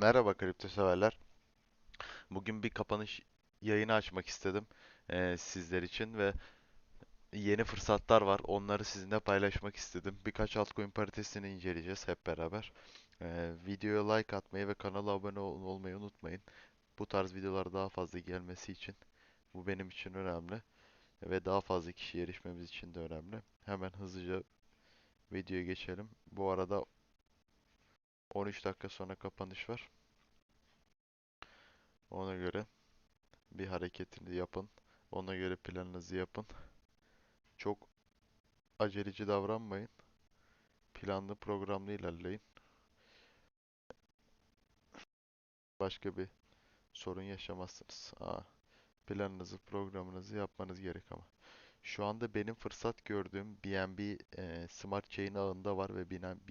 Merhaba kripto severler. Bugün bir kapanış yayını açmak istedim eee, sizler için ve yeni fırsatlar var. Onları sizinle paylaşmak istedim. Birkaç altcoin paritesini inceleyeceğiz hep beraber. Eee, videoya like atmayı ve kanala abone ol- olmayı unutmayın. Bu tarz videolar daha fazla gelmesi için bu benim için önemli ve daha fazla kişiye erişmemiz için de önemli. Hemen hızlıca videoya geçelim. Bu arada 13 dakika sonra kapanış var. Ona göre bir hareketini yapın. Ona göre planınızı yapın. Çok aceleci davranmayın. Planlı programlı ilerleyin. Başka bir sorun yaşamazsınız. Aa, planınızı, programınızı yapmanız gerek ama. Şu anda benim fırsat gördüğüm BNB e, Smart Chain ağında var ve BNB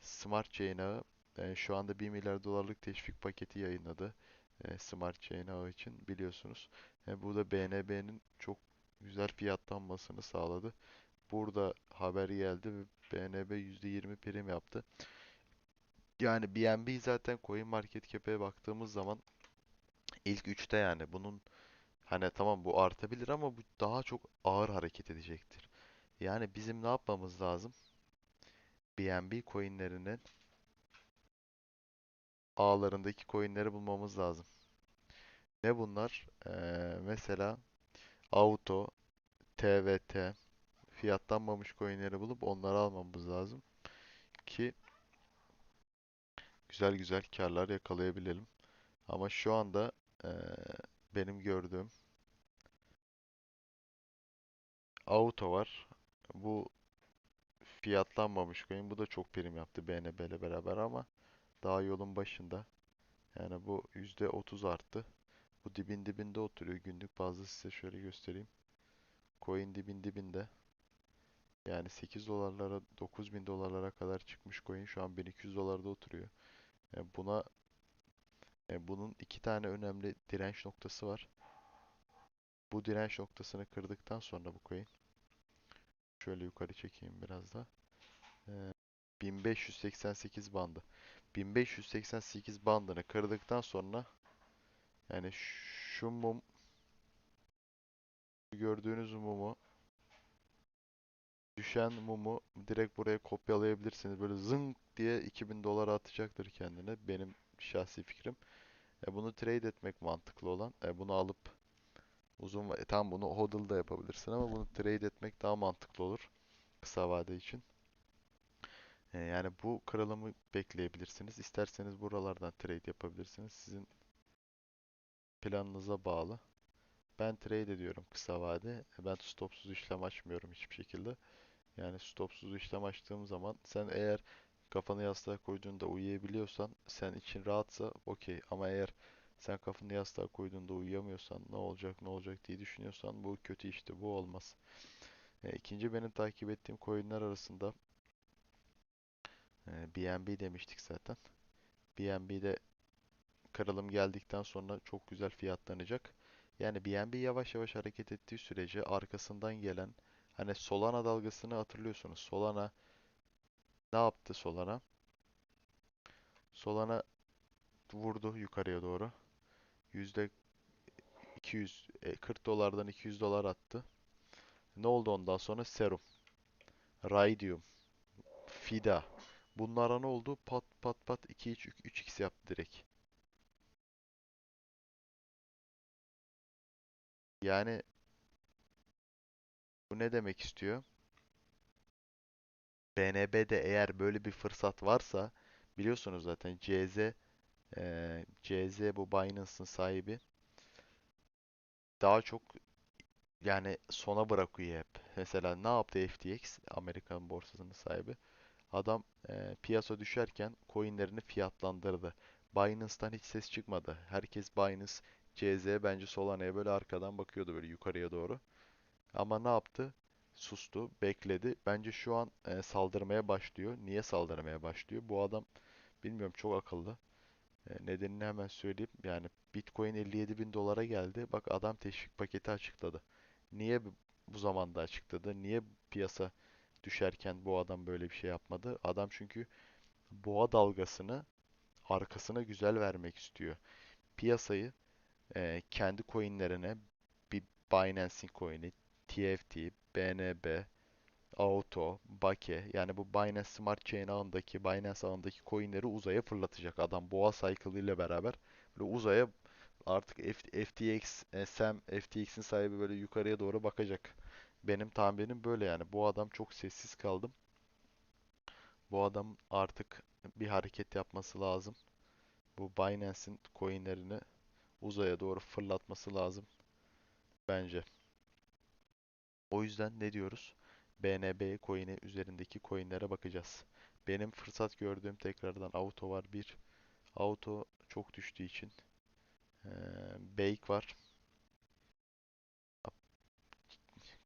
Smart Chain ağı e, şu anda bir milyar dolarlık teşvik paketi yayınladı. E, Smart Chain ağı için biliyorsunuz. E, bu da BNB'nin çok güzel fiyatlanmasını sağladı. Burada haber geldi ve BNB %20 prim yaptı. Yani BNB zaten CoinMarketCap'e baktığımız zaman ilk üçte yani bunun hani tamam bu artabilir ama bu daha çok ağır hareket edecektir. Yani bizim ne yapmamız lazım? BNB coinlerinin ağlarındaki coinleri bulmamız lazım. Ne bunlar? Ee, mesela Auto, TVT, fiyatlanmamış coinleri bulup onları almamız lazım ki güzel güzel karlar yakalayabilelim. Ama şu anda eee, benim gördüğüm Auto var. Bu fiyatlanmamış coin. Bu da çok prim yaptı BNB ile beraber ama daha yolun başında. Yani bu %30 arttı. Bu dibin dibinde oturuyor. Günlük bazda size şöyle göstereyim. Coin dibin dibinde. Yani 8 dolarlara 9000 dolarlara kadar çıkmış coin şu an 1200 dolarda oturuyor. E, buna e, bunun iki tane önemli direnç noktası var. Bu direnç noktasını kırdıktan sonra bu coin Şöyle yukarı çekeyim biraz da. Ee, 1588 bandı. 1588 bandını kırdıktan sonra yani şu mum gördüğünüz mumu düşen mumu direkt buraya kopyalayabilirsiniz. Böyle zınk diye 2000 dolara atacaktır kendine. Benim şahsi fikrim. E, bunu trade etmek mantıklı olan. E, bunu alıp uzun e, tam bunu hodl da yapabilirsin ama bunu trade etmek daha mantıklı olur kısa vade için. E, Yani bu kırılımı bekleyebilirsiniz. İsterseniz buralardan trade yapabilirsiniz. Sizin planınıza bağlı. Ben trade ediyorum kısa vade. E, Ben stopsuz işlem açmıyorum hiçbir şekilde. Yani stopsuz işlem açtığım zaman sen eğer kafanı yastığa koyduğunda uyuyabiliyorsan sen için rahatsa okey. Ama eğer sen kafanı yastığa koyduğunda uyuyamıyorsan ne olacak ne olacak diye düşünüyorsan bu kötü işte bu olmaz. E, ikinci benim takip ettiğim coinler arasında e, BNB demiştik zaten. BNB'de kırılım geldikten sonra çok güzel fiyatlanacak. Yani BNB yavaş yavaş hareket ettiği sürece arkasından gelen hani Solana dalgasını hatırlıyorsunuz. Solana ne yaptı Solana? Solana vurdu yukarıya doğru. Yüzde 200, e, 40 dolardan 200 dolar attı. Ne oldu ondan sonra? Serum, Raydium, FIDA. Bunlara ne oldu? Pat pat pat 2x 3x yaptı direkt. Yani bu ne demek istiyor? BNB'de eğer böyle bir fırsat varsa biliyorsunuz zaten CZ eee, CZ bu Binance'ın sahibi daha çok yani sona bırakıyor hep. Mesela ne yaptı FTX Amerikan borsasının sahibi? Adam eee, piyasa düşerken coinlerini fiyatlandırdı. Binance'tan hiç ses çıkmadı. Herkes Binance, CZ bence Solana'ya böyle arkadan bakıyordu böyle yukarıya doğru. Ama ne yaptı? Sustu, bekledi. Bence şu an e, saldırmaya başlıyor. Niye saldırmaya başlıyor? Bu adam bilmiyorum çok akıllı. E, nedenini hemen söyleyeyim. Yani Bitcoin 57 bin dolara geldi. Bak adam teşvik paketi açıkladı. Niye bu zamanda açıkladı? Niye piyasa düşerken bu adam böyle bir şey yapmadı? Adam çünkü boğa dalgasını arkasına güzel vermek istiyor. Piyasayı e, kendi coinlerine bir Binance'in coin'i, TFT, BNB, Auto, Bake yani bu Binance Smart Chain ağındaki, Binance ağındaki coinleri uzaya fırlatacak adam. Boğa Cycle ile beraber böyle uzaya artık F- FTX, e, Sam, FTX'in sahibi böyle yukarıya doğru bakacak. Benim tahminim böyle yani. Bu adam çok sessiz kaldım. Bu adam artık bir hareket yapması lazım. Bu Binance'in coinlerini uzaya doğru fırlatması lazım bence. O yüzden ne diyoruz? BNB coin'i üzerindeki coinlere bakacağız. Benim fırsat gördüğüm tekrardan Auto var bir. Auto çok düştüğü için. Ee, Bake var.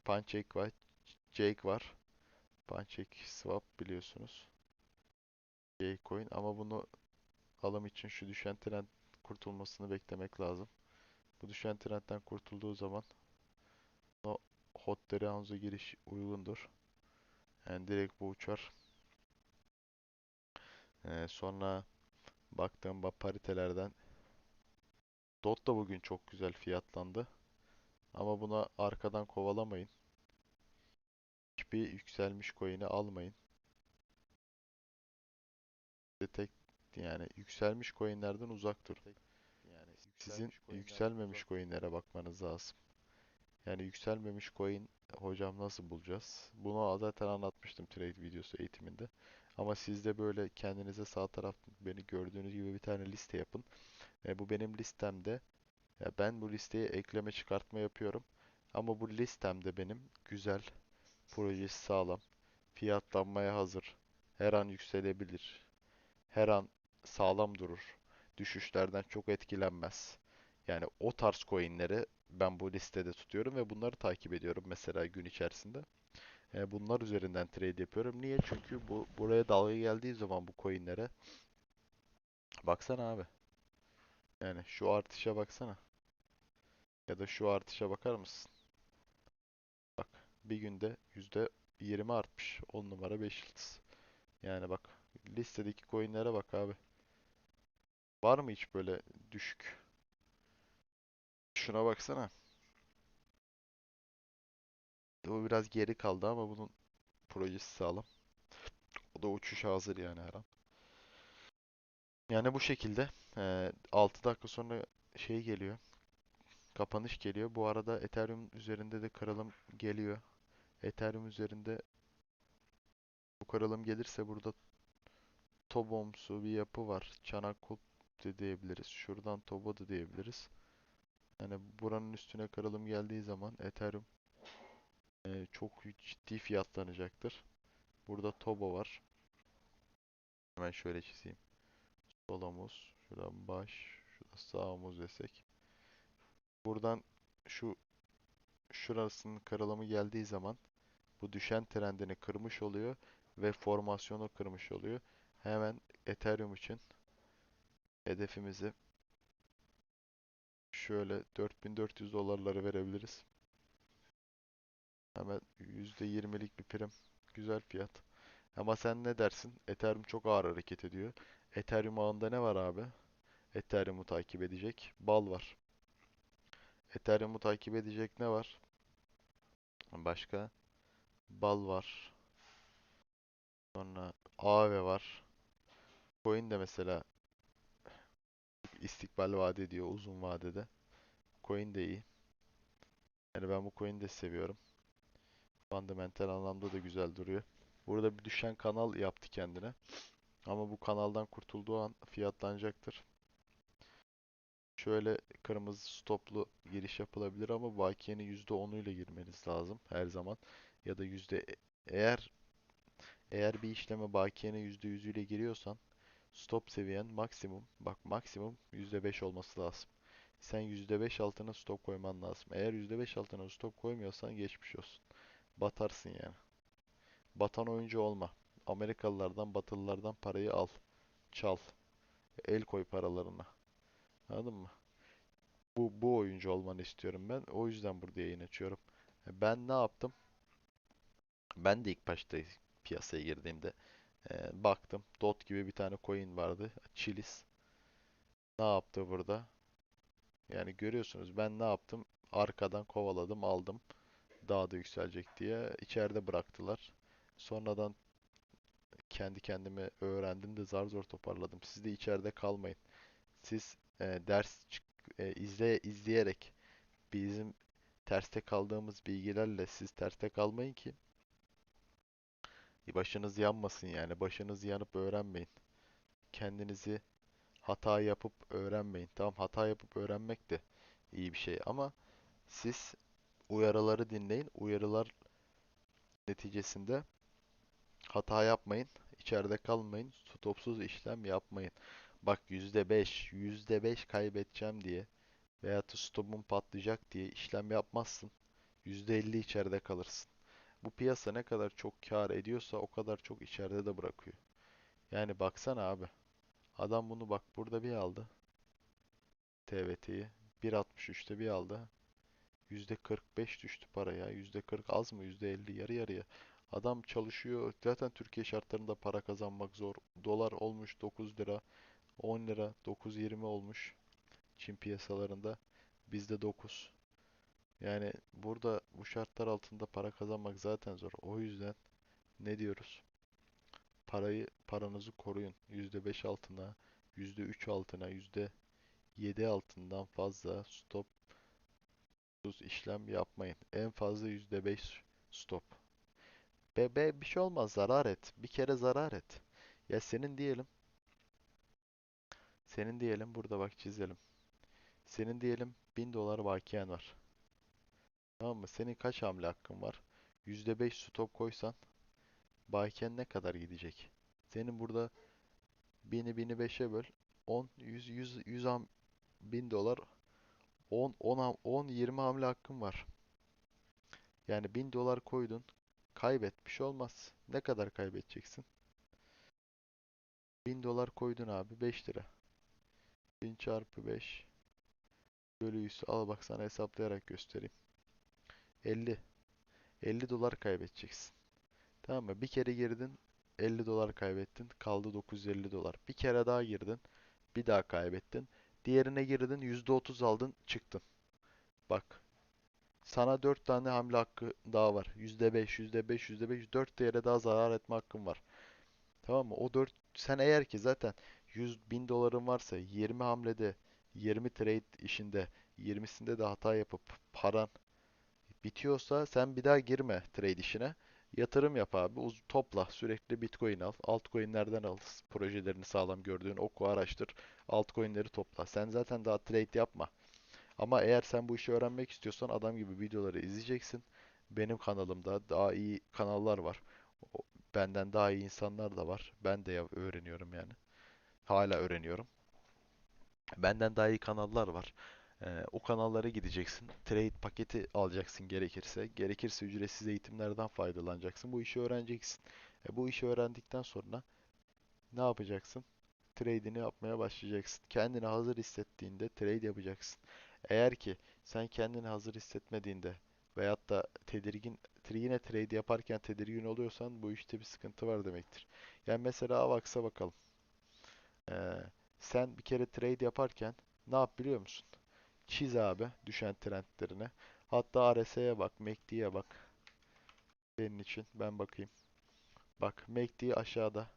Pancake var. Jake var. Pancake Swap biliyorsunuz. Jake coin ama bunu alım için şu düşen trend kurtulmasını beklemek lazım. Bu düşen trendten kurtulduğu zaman hot Hanzo giriş uygundur. Yani direkt bu uçar. Ee, sonra baktığım bak paritelerden DOT da bugün çok güzel fiyatlandı. Ama buna arkadan kovalamayın. Hiçbir yükselmiş coin'i almayın. Tek yani yükselmiş coin'lerden uzak durun. Yani Sizin yükselmemiş coin'lere bakmanız lazım. Yani yükselmemiş coin hocam nasıl bulacağız? Bunu zaten anlatmıştım trade videosu eğitiminde. Ama siz de böyle kendinize sağ taraf beni gördüğünüz gibi bir tane liste yapın. E, bu benim listemde. Ya ben bu listeye ekleme çıkartma yapıyorum. Ama bu listemde benim güzel, projesi sağlam, fiyatlanmaya hazır, her an yükselebilir, her an sağlam durur, düşüşlerden çok etkilenmez. Yani o tarz coinleri ben bu listede tutuyorum ve bunları takip ediyorum mesela gün içerisinde. E, bunlar üzerinden trade yapıyorum. Niye? Çünkü bu buraya dalga geldiği zaman bu coinlere baksana abi. Yani şu artışa baksana. Ya da şu artışa bakar mısın? Bak bir günde %20 artmış. 10 numara 5 yıldız. Yani bak listedeki coinlere bak abi. Var mı hiç böyle düşük? Şuna baksana. O biraz geri kaldı ama bunun projesi sağlam. O da uçuşa hazır yani her an. Yani bu şekilde eee 6 dakika sonra şey geliyor. Kapanış geliyor. Bu arada Ethereum üzerinde de kırılım geliyor. Ethereum üzerinde bu kırılım gelirse burada Tobomsu bir yapı var. Çanak kulp de diyebiliriz. Şuradan Tobo da diyebiliriz. Yani buranın üstüne kırılım geldiği zaman Ethereum eee, çok ciddi fiyatlanacaktır. Burada Tobo var. Hemen şöyle çizeyim. Sol omuz, şuradan baş, şurada sağ omuz desek. Buradan şu şurasının kırılımı geldiği zaman bu düşen trendini kırmış oluyor ve formasyonu kırmış oluyor. Hemen Ethereum için hedefimizi şöyle 4400 dolarları verebiliriz. Hemen %20'lik bir prim. Güzel fiyat. Ama sen ne dersin? Ethereum çok ağır hareket ediyor. Ethereum ağında ne var abi? Ethereum'u takip edecek. Bal var. Ethereum'u takip edecek ne var? Başka? Bal var. Sonra Aave var. Coin de mesela istikbal vaat ediyor uzun vadede. Coin de iyi. Yani ben bu coin'i de seviyorum. Fundamental anlamda da güzel duruyor. Burada bir düşen kanal yaptı kendine. Ama bu kanaldan kurtulduğu an fiyatlanacaktır. Şöyle kırmızı stoplu giriş yapılabilir ama bakiyenin %10'u ile girmeniz lazım her zaman. Ya da yüzde eğer eğer bir işleme bakiyenin %100 ile giriyorsan stop seviyen maksimum bak maksimum %5 olması lazım. Sen %5 altına stop koyman lazım. Eğer %5 altına stop koymuyorsan geçmiş olsun. Batarsın yani. Batan oyuncu olma. Amerikalılardan, Batılılardan parayı al. Çal. El koy paralarına. Anladın mı? Bu, bu oyuncu olmanı istiyorum ben. O yüzden burada yayın açıyorum. Ben ne yaptım? Ben de ilk başta piyasaya girdiğimde e, baktım. Dot gibi bir tane coin vardı. Chilis. Ne yaptı burada? Yani görüyorsunuz ben ne yaptım? Arkadan kovaladım, aldım. Daha da yükselecek diye içeride bıraktılar. Sonradan kendi kendime öğrendim de zar zor toparladım. Siz de içeride kalmayın. Siz e, ders e, izle izleyerek bizim terste kaldığımız bilgilerle siz terste kalmayın ki başınız yanmasın yani. Başınız yanıp öğrenmeyin. Kendinizi hata yapıp öğrenmeyin. Tamam hata yapıp öğrenmek de iyi bir şey ama siz uyarıları dinleyin. Uyarılar neticesinde hata yapmayın. İçeride kalmayın. Stopsuz işlem yapmayın. Bak %5, %5 kaybedeceğim diye veya da stopum patlayacak diye işlem yapmazsın. %50 içeride kalırsın. Bu piyasa ne kadar çok kar ediyorsa o kadar çok içeride de bırakıyor. Yani baksana abi. Adam bunu bak burada bir aldı. TVT'yi. 1.63'te bir aldı. %45 düştü para ya. %40 az mı? %50 yarı yarıya. Adam çalışıyor. Zaten Türkiye şartlarında para kazanmak zor. Dolar olmuş 9 lira, 10 lira, 9.20 olmuş Çin piyasalarında. Bizde 9. Yani burada bu şartlar altında para kazanmak zaten zor. O yüzden ne diyoruz? Parayı, paranızı koruyun. %5 altına, %3 altına, %7 altından fazla stop işlem yapmayın. En fazla %5 stop. Be, be bir şey olmaz zarar et. Bir kere zarar et. Ya senin diyelim. Senin diyelim burada bak çizelim. Senin diyelim 1000 dolar bakiyen var. Tamam mı? Senin kaç hamle hakkın var? %5 stop koysan bakiyen ne kadar gidecek? Senin burada 1000'i 1000'i 5'e böl. 10 100 100 100 ham 1000 dolar 10 10 10 20 hamle hakkın var. Yani 1000 dolar koydun. Kaybet bir şey olmaz. Ne kadar kaybedeceksin? 1000 dolar koydun abi 5 lira. 1000 çarpı 5 bölü 100. Al bak sana hesaplayarak göstereyim. 50. 50 dolar kaybedeceksin. Tamam mı? Bir kere girdin 50 dolar kaybettin. Kaldı 950 dolar. Bir kere daha girdin. Bir daha kaybettin. Diğerine girdin %30 aldın çıktın. Bak sana 4 tane hamle hakkı daha var. %5, %5, %5, 4 değere daha zarar etme hakkın var. Tamam mı? O 4 sen eğer ki zaten 100 bin doların varsa 20 hamlede 20 trade işinde 20'sinde de hata yapıp paran bitiyorsa sen bir daha girme trade işine. Yatırım yap abi. Uz topla. Sürekli Bitcoin al. Altcoin'lerden al. Projelerini sağlam gördüğün oku araştır. Altcoin'leri topla. Sen zaten daha trade yapma. Ama eğer sen bu işi öğrenmek istiyorsan adam gibi videoları izleyeceksin. Benim kanalımda daha iyi kanallar var. Benden daha iyi insanlar da var. Ben de öğreniyorum yani. Hala öğreniyorum. Benden daha iyi kanallar var. Ee, o kanallara gideceksin. Trade paketi alacaksın gerekirse. Gerekirse ücretsiz eğitimlerden faydalanacaksın. Bu işi öğreneceksin. E, bu işi öğrendikten sonra ne yapacaksın? Trade'ini yapmaya başlayacaksın. Kendini hazır hissettiğinde trade yapacaksın. Eğer ki sen kendini hazır hissetmediğinde veyahut da tedirgin yine trade yaparken tedirgin oluyorsan bu işte bir sıkıntı var demektir. Yani mesela AVAX'a bakalım. Ee, sen bir kere trade yaparken ne yap biliyor musun? Çiz abi düşen trendlerine. Hatta RSI'ye bak, MACD'ye bak. Benim için ben bakayım. Bak MACD aşağıda.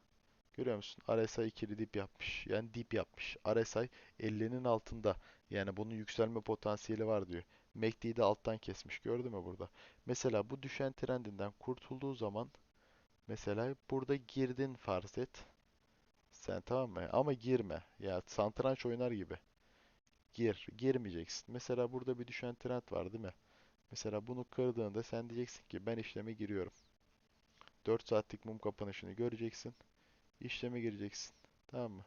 Görüyor musun? RSI ikili dip yapmış. Yani dip yapmış. RSI 50'nin altında. Yani bunun yükselme potansiyeli var diyor. MACD'yi de alttan kesmiş. Gördün mü burada? Mesela bu düşen trendinden kurtulduğu zaman mesela burada girdin farz et. Sen tamam mı? Ama girme. Ya satranç oynar gibi. Gir. Girmeyeceksin. Mesela burada bir düşen trend var değil mi? Mesela bunu kırdığında sen diyeceksin ki ben işleme giriyorum. 4 saatlik mum kapanışını göreceksin. İşleme gireceksin. Tamam mı?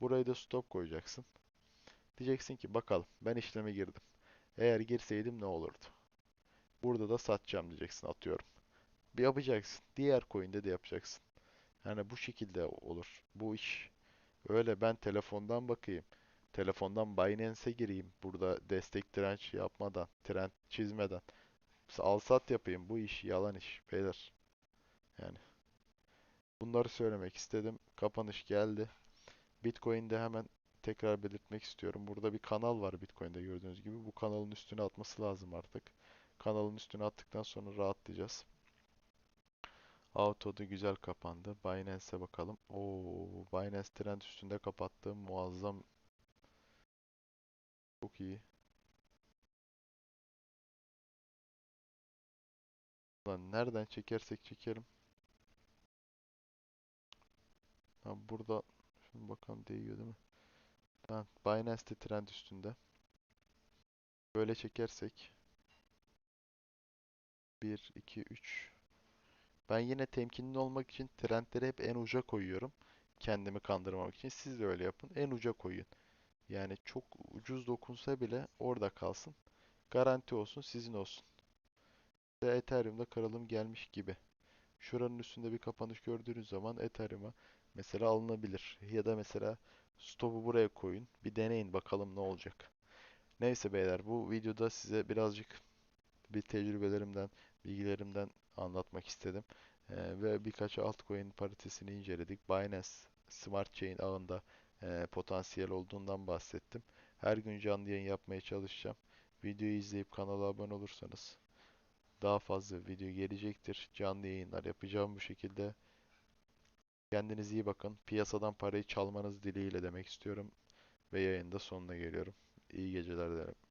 Burayı da stop koyacaksın. Diyeceksin ki bakalım ben işleme girdim. Eğer girseydim ne olurdu? Burada da satacağım diyeceksin atıyorum. Bir yapacaksın. Diğer coin'de de yapacaksın. Yani bu şekilde olur. Bu iş öyle ben telefondan bakayım. Telefondan Binance'e gireyim. Burada destek direnç yapmadan, trend çizmeden. Al sat yapayım. Bu iş yalan iş beyler. Yani bunları söylemek istedim. Kapanış geldi. Bitcoin'de hemen tekrar belirtmek istiyorum. Burada bir kanal var Bitcoin'de gördüğünüz gibi. Bu kanalın üstüne atması lazım artık. Kanalın üstüne attıktan sonra rahatlayacağız. Auto'da güzel kapandı. Binance'e bakalım. Oo, Binance trend üstünde kapattı. Muazzam. Çok iyi. Lan nereden çekersek çekelim. Ha, burada şimdi bakalım değiyor değil mi? Tamam. Binance de trend üstünde. Böyle çekersek 1, 2, 3 Ben yine temkinli olmak için trendleri hep en uca koyuyorum. Kendimi kandırmamak için. Siz de öyle yapın. En uca koyun. Yani çok ucuz dokunsa bile orada kalsın. Garanti olsun, sizin olsun. Ve Ethereum'da kırılım gelmiş gibi. Şuranın üstünde bir kapanış gördüğünüz zaman Ethereum'a mesela alınabilir. Ya da mesela stop'u buraya koyun. Bir deneyin bakalım ne olacak. Neyse beyler bu videoda size birazcık bir tecrübelerimden, bilgilerimden anlatmak istedim. Ee, ve birkaç altcoin paritesini inceledik. Binance Smart Chain ağında e, potansiyel olduğundan bahsettim. Her gün canlı yayın yapmaya çalışacağım. Videoyu izleyip kanala abone olursanız daha fazla video gelecektir. Canlı yayınlar yapacağım bu şekilde. Kendinize iyi bakın. Piyasadan parayı çalmanız dileğiyle demek istiyorum. Ve yayında sonuna geliyorum. İyi geceler dilerim.